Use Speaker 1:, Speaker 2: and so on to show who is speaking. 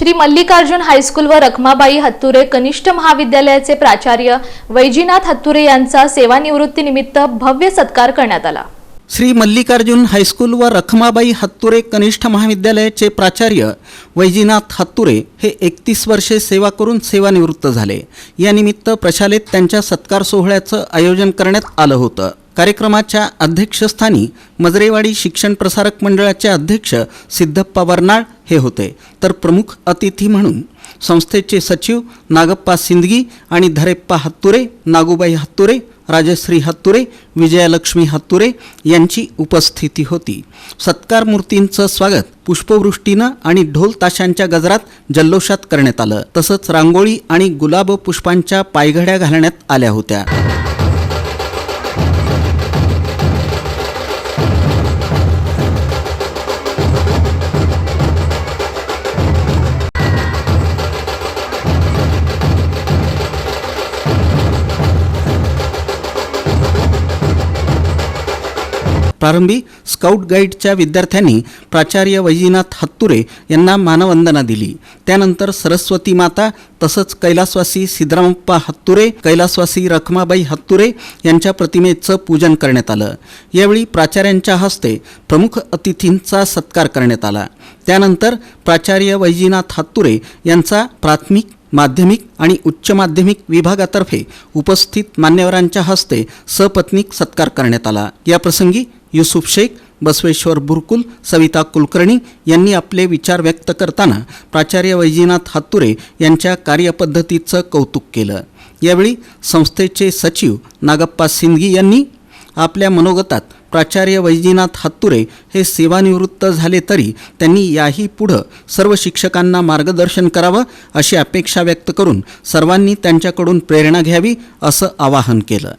Speaker 1: Shri Mallikarjun high school व रखमाबाई हत्तुरे कनिष्ठ महाविद्यालयाचे प्राचार्य वैजीनाथ हत्तुरे यांचा सेवानिवृत्तीनिमित्त भव्य सत्कार करण्यात आला.
Speaker 2: श्री मल्लिकार्जुन हायस्कूल व रखमाबाई हत्तुरे कनिष्ठ महाविद्यालयाचे प्राचार्य वैजीनाथ हत्तुरे हे एकतीस वर्षे सेवा करून सेवानिवृत्त झाले. यानिमित्त प्रशालेत त्यांच्या सत्कार सोहळ्याचं आयोजन करण्यात आलं होतं. कार्यक्रमाच्या अध्यक्षस्थानी मजरेवाडी शिक्षण प्रसारक मंडळाचे अध्यक्ष सिद्धप्पा बर्नाळ हे होते. तर प्रमुख अतिथी म्हणून संस्थेचे सचिव नागप्पा सिंदगी आणि धरेप्पा हत्तुरे नागूबाई हत्तुरे राजश्री हत्तुरे विजयालक्ष्मी हत्तुरे यांची उपस्थिती होती. सत्कार मूर्तींचं स्वागत पुष्पवृष्टीनं आणि ढोल ताशांच्या गजरात जल्लोषात करण्यात आलं. तसंच रांगोळी आणि गुलाब पुष्पांच्या पायघड्या घालण्यात आल्या होत्या. प्रारंभी स्काउट गाईडच्या विद्यार्थ्यांनी प्राचार्य वैजीनाथ हत्तुरे यांना मानवंदना दिली. त्यानंतर सरस्वती माता तसंच कैलासवासी सिद्धरामप्पा हत्तुरे कैलासवासी रखमाबाई हत्तुरे यांच्या प्रतिमेचं पूजन करण्यात आलं. यावेळी प्राचार्यांच्या हस्ते प्रमुख अतिथींचा सत्कार करण्यात आला. त्यानंतर प्राचार्य वैजीनाथ हत्तुरे यांचा प्राथमिक माध्यमिक आणि उच्च माध्यमिक विभागातर्फे उपस्थित मान्यवरांच्या हस्ते सपत्नीक सत्कार करण्यात आला. याप्रसंगी युसुफ शेख बसवेश्वर बुरकुल सविता कुलकर्णी यांनी आपले विचार व्यक्त करताना प्राचार्य वैजीनाथ हत्तुरे यांच्या कार्यपद्धतीचं कौतुक केलं. यावेळी संस्थेचे सचिव नागप्पा सिंदगी यांनी आपल्या मनोगतात प्राचार्य वैजीनाथ हत्तुरे हे सेवानिवृत्त झाले तरी त्यांनी याही पुढं सर्व शिक्षकांना मार्गदर्शन करावं अशी अपेक्षा व्यक्त करून सर्वांनी त्यांच्याकडून प्रेरणा घ्यावी असं आवाहन केलं.